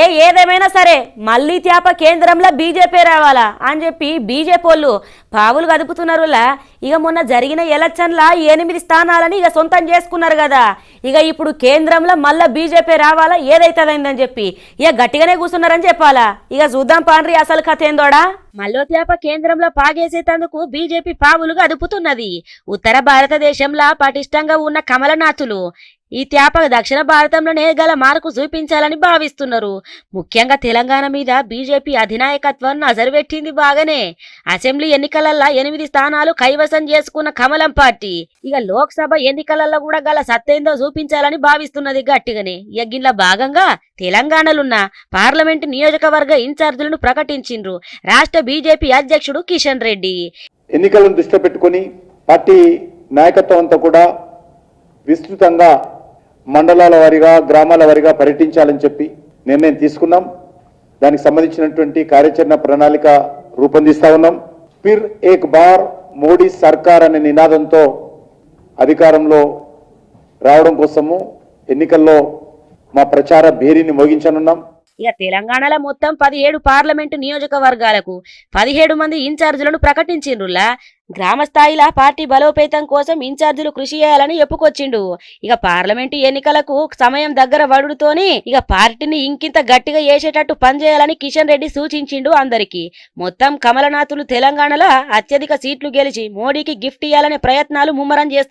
ఏ ఏదేమైనా సరే మళ్ళీ త్యాప కేంద్రంలో బీజేపీ రావాలా అని చెప్పి బీజేపీ వాళ్ళు పావులు కదుపుతున్నారులా. ఇక మొన్న జరిగిన ఎలక్షన్ల ఎనిమిది స్థానాలని ఇక సొంతం చేసుకున్నారు కదా. ఇక ఇప్పుడు కేంద్రంలో మళ్ళా బీజేపీ రావాలా? ఏదైతుందని చెప్పి ఇక గట్టిగానే కూర్చున్నారని చెప్పాలా? ఇక చూద్దాం పాండ్రి అసలు కథ ఏందోడా? మల్లోత్యాప కేంద్రంలో పాగేసేటందుకు బీజేపీ పావులుగా అదుపుతున్నది ఉత్తర భారతదేశంలో పటిష్టంగా ఉన్న కమలనాథులు. ఈ త్యాప దక్షిణ భారతంలోనే గల మార్కు చూపించాలని భావిస్తున్నారు. ముఖ్యంగా తెలంగాణ మీద బీజేపీ అధినాయకత్వం నజరుపెట్టింది బాగానే. అసెంబ్లీ ఎన్నికలల్లో ఎనిమిది స్థానాలు కైవసం చేసుకున్న కమలం పార్టీ. ఇక లోక్సభ ఎన్నికలలో కూడా గల సత్తేందో చూపించాలని భావిస్తున్నది గట్టిగానే. యజ్ఞంలో భాగంగా తెలంగాణలున్న పార్లమెంటు నియోజకవర్గ ఇన్ఛార్జీలను ప్రకటించిండ్రు రాష్ట్ర బీజేపీ అధ్యక్షుడు కిషన్ రెడ్డి. ఎన్నికలను దృష్టిలో పెట్టుకుని పార్టీ నాయకత్వం అంతా కూడా విస్తృతంగా మండలాల వారీగా గ్రామాల వారీగా పర్యటించాలని చెప్పి నిర్ణయం తీసుకున్నాం. దానికి సంబంధించినటువంటి కార్యాచరణ ప్రణాళిక రూపొందిస్తా ఉన్నాం. ఫిర్ ఏక్ బార్ మోడీ సర్కార్ అనే నినాదంతో అధికారంలో రావడం కోసము ఎన్నికల్లో మా ప్రచార భేరీని మోగించనున్నాం. ఇక తెలంగాణలో మొత్తం పదిహేడు పార్లమెంటు నియోజకవర్గాలకు పదిహేడు మంది ఇన్ఛార్జీలను ప్రకటించిండ్రులా గ్రామ స్థాయిలో పార్టీ బలోపేతం కోసం ఇన్ఛార్జీలు కృషి చేయాలని చెప్పుకొచ్చిండు. ఇక పార్లమెంటు ఎన్నికలకు సమయం దగ్గర వడుతోని ఇక పార్టీని ఇంకింత గట్టిగా చేసేటట్టు పనిచేయాలని కిషన్ రెడ్డి సూచించిండు అందరికి. మొత్తం కమలనాథులు తెలంగాణలో అత్యధిక సీట్లు గెలిచి మోడీకి గిఫ్ట్ ఇవ్వాలనే ప్రయత్నాలు ముమ్మరం చేస్తున్నారు